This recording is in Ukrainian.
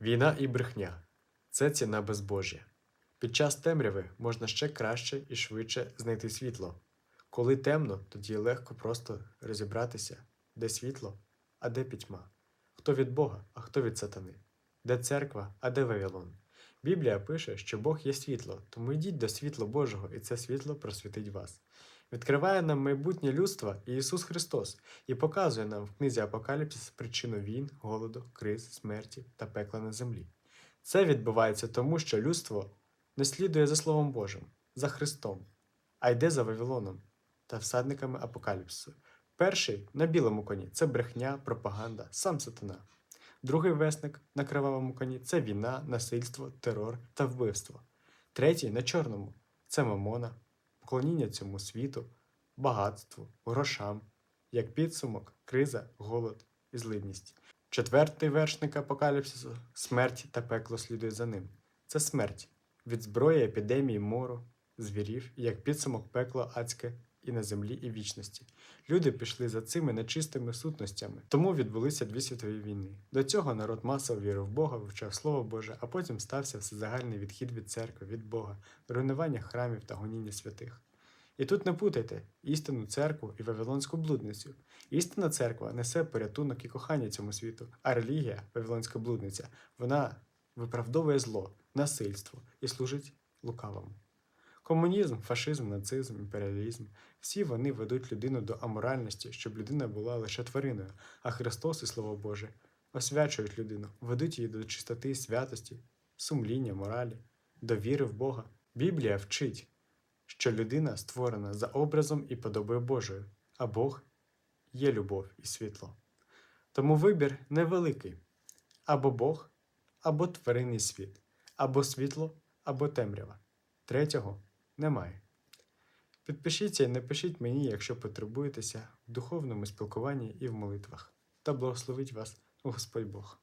Війна і брехня це ціна безбожжя. Під час темряви можна ще краще і швидше знайти світло. Коли темно, тоді легко просто розібратися, де світло, а де пітьма, хто від Бога, а хто від сатани, де церква, а де Вавилон. Біблія пише, що Бог є світло, тому йдіть до світла Божого, і це світло просвітить вас. Відкриває нам майбутнє людства і Ісус Христос і показує нам в книзі Апокаліпсис причину війн, голоду, криз, смерті та пекла на землі. Це відбувається тому, що людство не слідує за Словом Божим, за Христом, а йде за Вавилоном та всадниками апокаліпсису. Перший на білому коні це брехня, пропаганда, сам сатана. Другий весник на кривавому коні це війна, насильство, терор та вбивство. Третій на чорному це мамона, поклоніння цьому світу, багатству, грошам, як підсумок, криза, голод і злидність. Четвертий вершник апокаліпсису смерть та пекло слідує за ним. Це смерть від зброї, епідемії, мору, звірів, як підсумок пекло адське і на землі, і вічності. Люди пішли за цими нечистими сутностями, тому відбулися дві світові війни. До цього народ масово вірив в Бога, вивчав Слово Боже, а потім стався всезагальний відхід від церкви, від Бога, руйнування храмів та гоніння святих. І тут не путайте істинну церкву і вавилонську блудницю. Істинна церква несе порятунок і кохання цьому світу, а релігія, вавилонська блудниця, вона виправдовує зло, насильство і служить лукавому. Комунізм, фашизм, нацизм, імперіалізм всі вони ведуть людину до аморальності, щоб людина була лише твариною, а Христос і Слово Боже освячують людину, ведуть її до чистоти і святості, сумління, моралі, до віри в Бога. Біблія вчить, що людина створена за образом і подобою Божою, а Бог є любов і світло. Тому вибір невеликий або Бог, або тваринний світ, або світло, або темрява. Третього немає. Підпишіться і напишіть мені, якщо потребуєтеся в духовному спілкуванні і в молитвах. Та благословить вас Господь Бог.